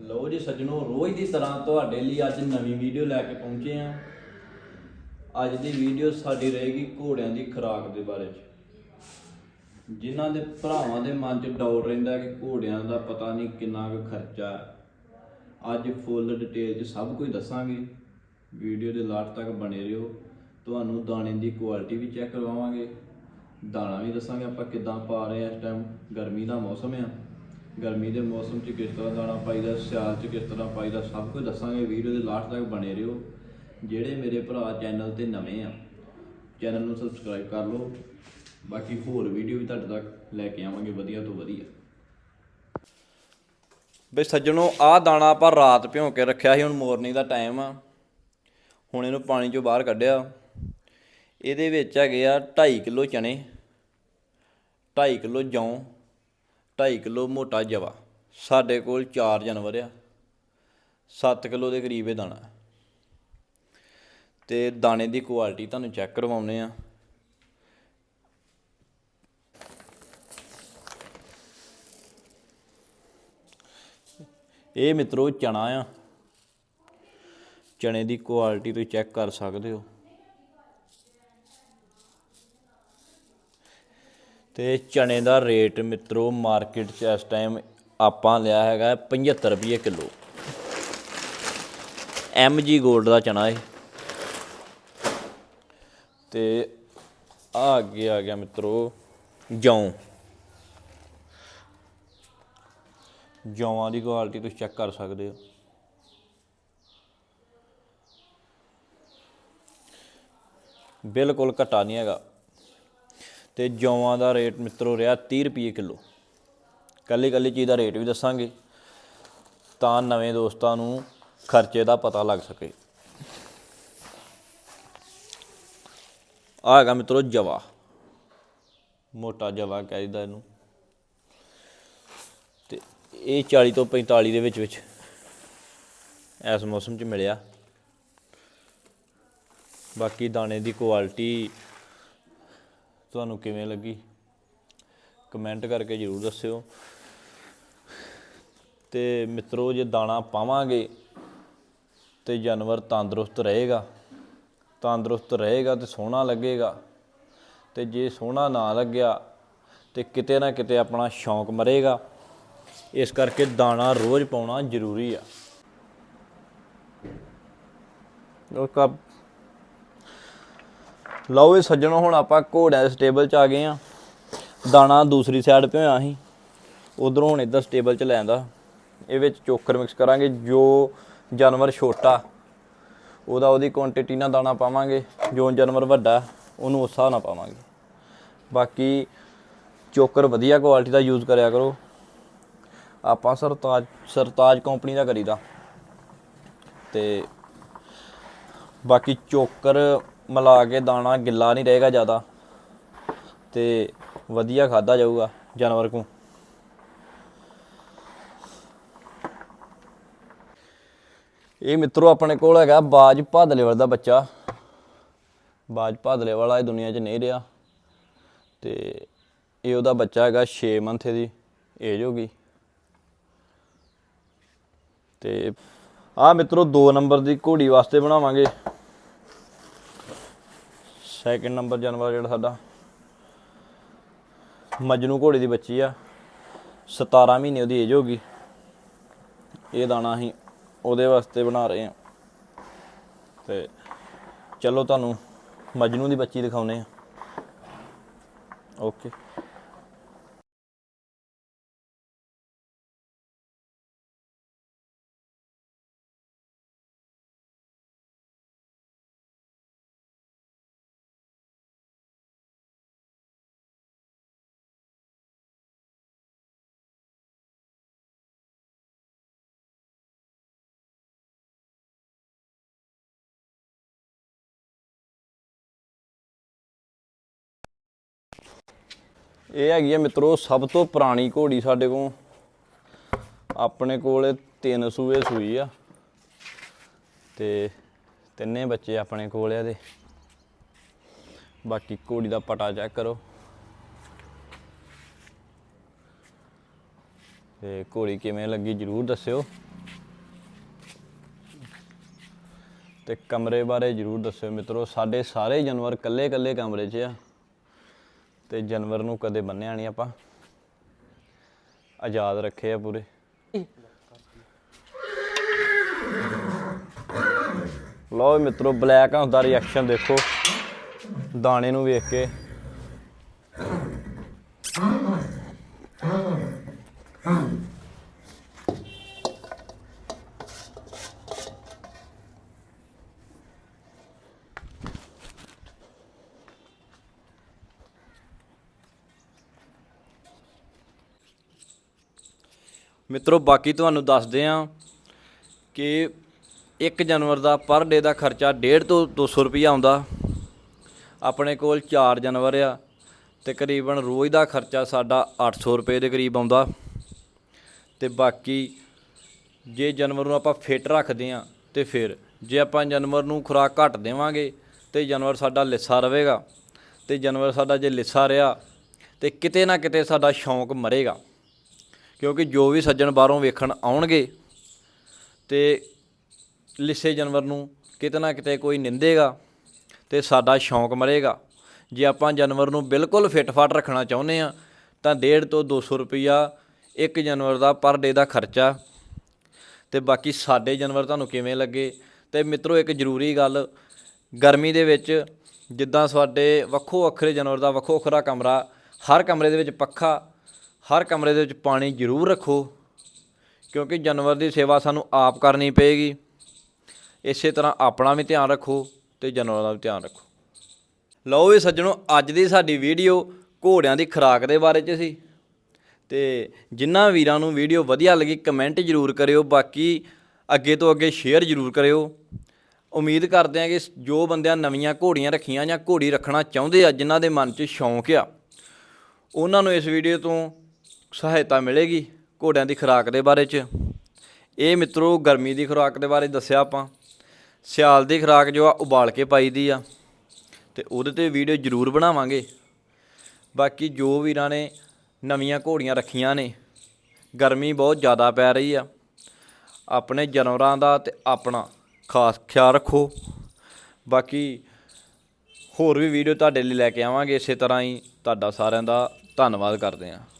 ਲਓ ਜੀ ਸੱਜਣੋ, ਰੋਜ਼ ਦੀ ਤਰ੍ਹਾਂ ਤੁਹਾਡੇ ਲਈ ਅੱਜ ਨਵੀਂ ਵੀਡੀਓ ਲੈ ਕੇ ਪਹੁੰਚੇ ਆ ਅੱਜ ਦੀ ਵੀਡੀਓ ਸਾਡੀ ਰਹੇਗੀ ਘੋੜਿਆਂ ਦੀ ਖੁਰਾਕ ਦੇ ਬਾਰੇ ਚ। ਜਿਨ੍ਹਾਂ ਦੇ ਭਰਾਵਾਂ ਦੇ ਮਨ 'ਚ ਡਾਊਟ ਰਹਿੰਦਾ ਕਿ ਘੋੜਿਆਂ ਦਾ ਪਤਾ ਨਹੀਂ ਕਿੰਨਾ ਕੁ ਖਰਚਾ ਅੱਜ ਫੁੱਲ ਡਿਟੇਲ 'ਚ ਸਭ ਕੁਝ ਦੱਸਾਂਗੇ। ਵੀਡੀਓ ਦੇ ਲਾਸਟ ਤੱਕ ਬਣੇ ਰਹੋ। ਤੁਹਾਨੂੰ ਦਾਣੇ ਦੀ ਕੁਆਲਿਟੀ ਵੀ ਚੈੱਕ ਕਰਵਾਵਾਂਗੇ। ਦਾਣਾ ਵੀ ਦੱਸਾਂਗੇ ਆਪਾਂ ਕਿੱਦਾਂ ਪਾ ਰਹੇ ਆ ਇਸ ਟਾਈਮ ਗਰਮੀ ਦਾ ਮੌਸਮ ਆ। ਗਰਮੀ ਦੇ ਮੌਸਮ 'ਚ ਕਿਸ ਤਰ੍ਹਾਂ ਦਾਣਾ ਪਾਈਦਾ, ਸਿਆਲ 'ਚ ਕਿਸ ਤਰ੍ਹਾਂ ਪਾਈਦਾ, ਸਭ ਕੁਝ ਦੱਸਾਂਗੇ ਵੀਡੀਓ ਦੇ ਲਾਸਟ ਤੱਕ ਬਣੇ ਰਹੋ। ਜਿਹੜੇ ਮੇਰੇ ਭਰਾ ਚੈਨਲ ਤੇ ਨਵੇਂ ਆ ਚੈਨਲ ਨੂੰ ਸਬਸਕ੍ਰਾਈਬ ਕਰ ਲਓ। ਬਾਕੀ ਹੋਰ ਵੀਡੀਓ ਵੀ ਤੁਹਾਡੇ ਤੱਕ ਲੈ ਕੇ ਆਵਾਂਗੇ ਵਧੀਆ ਤੋਂ ਵਧੀਆ। ਬਈ ਸੱਜਣੋ, ਆਹ ਦਾਣਾ ਆਪਾਂ ਰਾਤ ਭਿਉਂ ਕੇ ਰੱਖਿਆ ਸੀ, ਹੁਣ ਮੋਰਨਿੰਗ ਦਾ ਟਾਈਮ ਆ। ਹੁਣ ਇਹਨੂੰ ਪਾਣੀ ਚੋਂ ਬਾਹਰ ਕੱਢਿਆ। ਇਹਦੇ ਵਿੱਚ ਹੈਗੇ ਆ 2.5 ਕਿਲੋ ਚਣੇ 2.5 ਕਿਲੋ ਜੌਂ। 2.5 ਕਿਲੋ ਮੋਟਾ ਜਵਾ। ਸਾਡੇ ਕੋਲ 4 ਜਾਨਵਰ ਆ। 7 ਕਿਲੋ ਦੇ ਕਰੀਬ ਇਹ ਦਾਣਾ। ਹੈ। ਤੇ ਦਾਣੇ ਦੀ ਕੁਆਲਿਟੀ ਤੁਹਾਨੂੰ ਚੈੱਕ ਕਰਵਾਉਨੇ ਆ। ਇਹ ਮਿੱਤਰੋ ਚਣਾ ਆ। ਚਣੇ ਦੀ ਕੁਆਲਿਟੀ ਤੁਸੀਂ ਚੈੱਕ ਕਰ ਸਕਦੇ ਹੋ। ਤੇ ਚਣੇ ਦਾ ਰੇਟ ਮਿੱਤਰੋ ਮਾਰਕੀਟ 'ਚ ਇਸ ਟਾਈਮ ਆਪਾਂ ਲਿਆ ਹੈਗਾ 75 ਰੁਪਏ ਕਿਲੋ। ਜੀ 골ਡ ਦਾ ਚਣਾ ਹੈ ਤੇ ਆ ਅੱਗੇ ਆ ਗਿਆ ਮਿੱਤਰੋ ਜੌਂ। ਜੌਂਆਂ ਦੀ ਕੁਆਲਿਟੀ ਤੁਸੀਂ ਚੈੱਕ ਕਰ ਸਕਦੇ ਹੋ। ਬਿਲਕੁਲ ਘਟਾ ਨਹੀਂ ਹੈਗਾ। ਤੇ ਜੌਂਆਂ ਦਾ ਰੇਟ ਮਿੱਤਰੋ ਰਿਹਾ 30 ਰੁਪਏ ਕਿਲੋ। ਕੱਲੀ ਕੱਲੀ ਚੀਜ਼ ਦਾ ਰੇਟ ਵੀ ਦੱਸਾਂਗੇ, ਤਾਂ ਨਵੇਂ ਦੋਸਤਾਂ ਨੂੰ ਖਰਚੇ ਦਾ ਪਤਾ ਲੱਗ ਸਕੇ। ਆ ਹੈਗਾ ਮਿੱਤਰੋ ਜਵਾ। ਮੋਟਾ ਜਵਾ ਕਹਿੰਦਾ ਇਹਨੂੰ। ਤੇ ਇਹ 40 ਤੋਂ 45 ਦੇ ਵਿੱਚ ਵਿੱਚ ਇਸ ਮੌਸਮ 'ਚ ਮਿਲਿਆ। ਬਾਕੀ ਦਾਣੇ ਦੀ ਕੁਆਲਿਟੀ ਤੁਹਾਨੂੰ ਕਿਵੇਂ ਲੱਗੀ? ਕਮੈਂਟ ਕਰਕੇ ਜਰੂਰ ਦੱਸਿਓ। ਤੇ ਮਿੱਤਰੋ, ਜੇ ਦਾਣਾ ਪਾਵਾਂਗੇ ਤੇ ਜਾਨਵਰ ਤੰਦਰੁਸਤ ਰਹੇਗਾ। ਤੰਦਰੁਸਤ ਰਹੇਗਾ ਤੇ ਸੋਹਣਾ ਲੱਗੇਗਾ। ਤੇ ਜੇ ਸੋਹਣਾ ਨਾ ਲੱਗਿਆ ਤੇ ਕਿਤੇ ਨਾ ਕਿਤੇ ਆਪਣਾ ਸ਼ੌਂਕ ਮਰੇਗਾ। ਇਸ ਕਰਕੇ ਦਾਣਾ ਰੋਜ਼ ਪਾਉਣਾ ਜ਼ਰੂਰੀ ਆ। ਉਹ ਲਓ ਇਹ ਸੱਜਣੋ, ਹੁਣ ਆਪਾਂ ਘੋੜਿਆਂ ਦੇ ਸਟੇਬਲ 'ਚ ਆ ਗਏ ਆ ਦਾਣਾ ਦੂਸਰੀ ਸਾਈਡ ਭਿਓਇਆ ਸੀ। ਉਧਰੋਂ ਹੁਣ ਇੱਧਰ ਸਟੇਬਲ 'ਚ ਲੈਂਦਾ ਇਹ ਵਿੱਚ ਚੋਕਰ ਮਿਕਸ ਕਰਾਂਗੇ, ਜੋ ਜਾਨਵਰ ਛੋਟਾ, ਉਹਦਾ ਉਹਦੀ ਕੁਆਂਟੀਟੀ ਨਾਲ ਦਾਣਾ ਪਾਵਾਂਗੇ। ਜੋ ਜਾਨਵਰ ਵੱਡਾ, ਉਹਨੂੰ ਉਸ ਹਿਸਾਬ ਨਾਲ ਪਾਵਾਂਗੇ। ਬਾਕੀ ਚੋਕਰ ਵਧੀਆ ਕੁਆਲਿਟੀ ਦਾ ਯੂਜ਼ ਕਰਿਆ ਕਰੋ। ਆਪਾਂ ਸਰਤਾਜ ਸਰਤਾਜ ਕੰਪਨੀ ਦਾ ਕਰੀਦਾ। ਤੇ ਬਾਕੀ ਚੋਕਰ ਮਿਲਾ ਕੇ ਦਾਣਾ ਗਿੱਲਾ ਨਹੀਂ ਰਹੇਗਾ ਜ਼ਿਆਦਾ। ਤੇ ਵਧੀਆ ਖਾਦਾ ਜਾਊਗਾ ਜਾਨਵਰ ਕੋ। ਇਹ ਮਿੱਤਰੋ ਆਪਣੇ ਕੋਲ ਹੈਗਾ ਬਾਜ ਭਾਦਲੇ ਦਾ ਬੱਚਾ। ਬਾਜ ਭਾਦਲੇ ਵਾਲਾ ਇਹ ਦੁਨੀਆ 'ਚ ਨਹੀਂ ਰਿਹਾ। ਤੇ ਇਹ ਉਹਦਾ ਬੱਚਾ ਹੈਗਾ 6 ਮੰਥੇ ਦੀ ਏਜ ਹੋ ਗਈ। ਤੇ ਆ ਮਿੱਤਰੋ 2 ਨੰਬਰ ਦੀ ਘੋੜੀ ਵਾਸਤੇ ਬਣਾਵਾਂਗੇ। ਸੈਕਿੰਡ ਨੰਬਰ ਜਾਨਵਰ ਜਿਹੜਾ ਸਾਡਾ। ਮਜਨੂ ਘੋੜੇ ਦੀ ਬੱਚੀ ਆ। 17 ਮਹੀਨੇ ਉਹਦੀ ਏਜ ਹੋ ਗਈ। ਇਹ ਦਾਣਾ ਅਸੀਂ ਉਹਦੇ ਵਾਸਤੇ ਬਣਾ ਰਹੇ ਹਾਂ। ਤੇ ਚਲੋ ਤੁਹਾਨੂੰ ਮਜਨੂ ਦੀ ਬੱਚੀ ਦਿਖਾਉਨੇ ਆ ਓਕੇ ਇਹ ਹੈਗੀ ਹੈ ਮਿੱਤਰੋ, ਸਭ ਤੋਂ ਪੁਰਾਣੀ ਘੋੜੀ ਸਾਡੇ ਕੋਲ। ਆਪਣੇ ਕੋਲ ਤਿੰਨ ਸੂਏ ਸੂਈ ਆ। ਤੇ ਤਿੰਨੇ ਬੱਚੇ ਆਪਣੇ ਕੋਲ ਆ ਦੇ ਬਾਕੀ ਘੋੜੀ ਦਾ ਪਟਾ ਚੈੱਕ ਕਰੋ। ਤੇ ਘੋੜੀ ਕਿਵੇਂ ਲੱਗੀ ਜਰੂਰ ਦੱਸਿਓ। ਤੇ ਕਮਰੇ ਬਾਰੇ ਜਰੂਰ ਦੱਸਿਓ ਮਿੱਤਰੋ, ਸਾਡੇ ਸਾਰੇ ਜਾਨਵਰ ਕੱਲੇ ਕੱਲੇ ਕਮਰੇ 'ਚ ਆ। ਤੇ ਜਾਨਵਰ ਨੂੰ ਕਦੇ ਬੰਨਿਆ ਨਹੀਂ ਆਪਾਂ। ਆਜ਼ਾਦ ਰੱਖੇ ਆ ਪੂਰੇ। ਲਓ ਮਿੱਤਰੋ ਬਲੈਕ ਹਾਊਸ ਰਿਐਕਸ਼ਨ ਦੇਖੋ। ਦਾਣੇ ਨੂੰ ਵੇਖ ਕੇ। ਮਿੱਤਰੋ, ਬਾਕੀ ਤੁਹਾਨੂੰ ਦੱਸਦੇ ਆ ਕਿ ਇੱਕ ਜਾਨਵਰ ਦਾ ਪਰ ਡੇ ਦਾ ਖਰਚਾ 1.5 ਤੋਂ 200 ਰੁਪਈਆ ਆਉਂਦਾ। ਆਪਣੇ ਕੋਲ 4 ਜਾਨਵਰ ਆ ਤਕਰੀਬਨ ਰੋਜ਼ ਦਾ ਖਰਚਾ ਸਾਡਾ 800 ਰੁਪਏ ਦੇ ਕਰੀਬ ਆਉਂਦਾ। ਤੇ ਬਾਕੀ ਜੇ ਜਾਨਵਰ ਨੂੰ ਆਪਾਂ ਫਿੱਟ ਰੱਖਦੇ ਆ ਤੇ ਫਿਰ ਜੇ ਆਪਾਂ ਜਾਨਵਰ ਨੂੰ ਖੁਰਾਕ ਘੱਟ ਦੇਵਾਂਗੇ ਤੇ ਜਾਨਵਰ ਸਾਡਾ ਲਿੱਸਾ ਰਹੇਗਾ। ਤੇ ਜਾਨਵਰ ਸਾਡਾ ਜੇ ਲਿੱਸਾ ਰਿਹਾ ਤੇ ਕਿਤੇ ਨਾ ਕਿਤੇ ਸਾਡਾ ਸ਼ੌਂਕ ਮਰੇਗਾ। ਕਿਉਂਕਿ ਜੋ ਵੀ ਸੱਜਣ ਬਾਹਰੋਂ ਵੇਖਣ ਆਉਣਗੇ ਤੇ ਲਿੱਸੇ ਜਾਨਵਰ ਨੂੰ ਕਿਤੇ ਨਾ ਕਿਤੇ ਕੋਈ ਨਿੰਦੇਗਾ ਤੇ ਸਾਡਾ ਸ਼ੌਂਕ ਮਰੇਗਾ। ਜੇ ਆਪਾਂ ਜਾਨਵਰ ਨੂੰ ਬਿਲਕੁਲ ਫਿੱਟ ਫਾਟ ਰੱਖਣਾ ਚਾਹੁੰਦੇ ਆ ਤਾਂ 1.5 ਤੋਂ 200 ਰੁਪਈਆ ਇੱਕ ਜਾਨਵਰ ਦਾ ਪਰ ਡੇ ਦਾ ਖਰਚਾ। ਤੇ ਬਾਕੀ ਸਾਡੇ ਜਾਨਵਰ ਤੁਹਾਨੂੰ ਕਿਵੇਂ ਲੱਗੇ? ਤੇ ਮਿੱਤਰੋ, ਇੱਕ ਜ਼ਰੂਰੀ ਗੱਲ, ਗਰਮੀ ਦੇ ਵਿੱਚ ਜਿੱਦਾਂ ਸਾਡੇ ਵੱਖੋ ਵੱਖਰੇ ਜਾਨਵਰ ਦਾ ਵੱਖੋ ਵੱਖਰਾ ਕਮਰਾ, ਹਰ ਕਮਰੇ ਦੇ ਵਿੱਚ ਪੱਖਾ ਹਰ ਕਮਰੇ ਦੇ ਵਿੱਚ ਪਾਣੀ ਜ਼ਰੂਰ ਰੱਖੋ, ਕਿਉਂਕਿ ਜਾਨਵਰ ਦੀ ਸੇਵਾ ਸਾਨੂੰ ਆਪ ਕਰਨੀ ਪਏਗੀ। ਇਸੇ ਤਰ੍ਹਾਂ ਆਪਣਾ ਵੀ ਧਿਆਨ ਰੱਖੋ ਤੇ ਜਾਨਵਰਾਂ ਦਾ ਵੀ ਧਿਆਨ ਰੱਖੋ। ਲਓ ਵੀ ਸੱਜਣੋ, ਅੱਜ ਦੀ ਸਾਡੀ ਵੀਡੀਓ ਘੋੜਿਆਂ ਦੀ ਖੁਰਾਕ ਦੇ ਬਾਰੇ ਚ ਸੀ। ਤੇ ਜਿਨ੍ਹਾਂ ਵੀਰਾਂ ਨੂੰ ਵੀਡੀਓ ਵਧੀਆ ਲੱਗੀ, ਕਮੈਂਟ ਜ਼ਰੂਰ ਕਰਿਓ। ਬਾਕੀ ਅੱਗੇ ਤੋਂ ਅੱਗੇ ਸ਼ੇਅਰ ਜ਼ਰੂਰ ਕਰਿਓ। ਉਮੀਦ ਕਰਦੇ ਹਾਂ ਕਿ ਜੋ ਬੰਦਿਆਂ ਨਵੀਆਂ ਘੋੜੀਆਂ ਰੱਖੀਆਂ ਜਾਂ ਘੋੜੀ ਰੱਖਣਾ ਚਾਹੁੰਦੇ ਆ, ਜਿਨ੍ਹਾਂ ਦੇ ਮਨ 'ਚ ਸ਼ੌਂਕ ਆ, ਉਹਨਾਂ ਨੂੰ ਇਸ ਵੀਡੀਓ ਤੋਂ ਸਹਾਇਤਾ ਮਿਲੇਗੀ ਘੋੜਿਆਂ ਦੀ ਖੁਰਾਕ ਦੇ ਬਾਰੇ 'ਚ। ਇਹ ਮਿੱਤਰੋ, ਗਰਮੀ ਦੀ ਖੁਰਾਕ ਦੇ ਬਾਰੇ ਦੱਸਿਆ ਆਪਾਂ। ਸਿਆਲ ਦੀ ਖੁਰਾਕ ਜੋ ਆ, ਉਬਾਲ ਕੇ ਪਾਈ ਦੀ ਆ। ਤੇ ਉਹਦੇ ਤੇ ਵੀਡੀਓ ਜ਼ਰੂਰ ਬਣਾਵਾਂਗੇ। ਬਾਕੀ ਜੋ ਵੀਰਾਂ ਨੇ ਨਵੀਆਂ ਘੋੜੀਆਂ ਰੱਖੀਆਂ ਨੇ, ਗਰਮੀ ਬਹੁਤ ਜ਼ਿਆਦਾ ਪੈ ਰਹੀ ਆ। ਆਪਣੇ ਜਾਨਵਰਾਂ ਦਾ ਤੇ ਆਪਣਾ ਖਾਸ ਖਿਆਲ ਰੱਖੋ। ਬਾਕੀ ਹੋਰ ਵੀ ਵੀਡੀਓ ਤੁਹਾਡੇ ਲਈ ਲੈ ਕੇ ਆਵਾਂਗੇ, ਇਸੇ ਤਰ੍ਹਾਂ ਹੀ ਤੁਹਾਡਾ ਸਾਰਿਆਂ ਦਾ ਧੰਨਵਾਦ ਕਰਦੇ ਹਾਂ।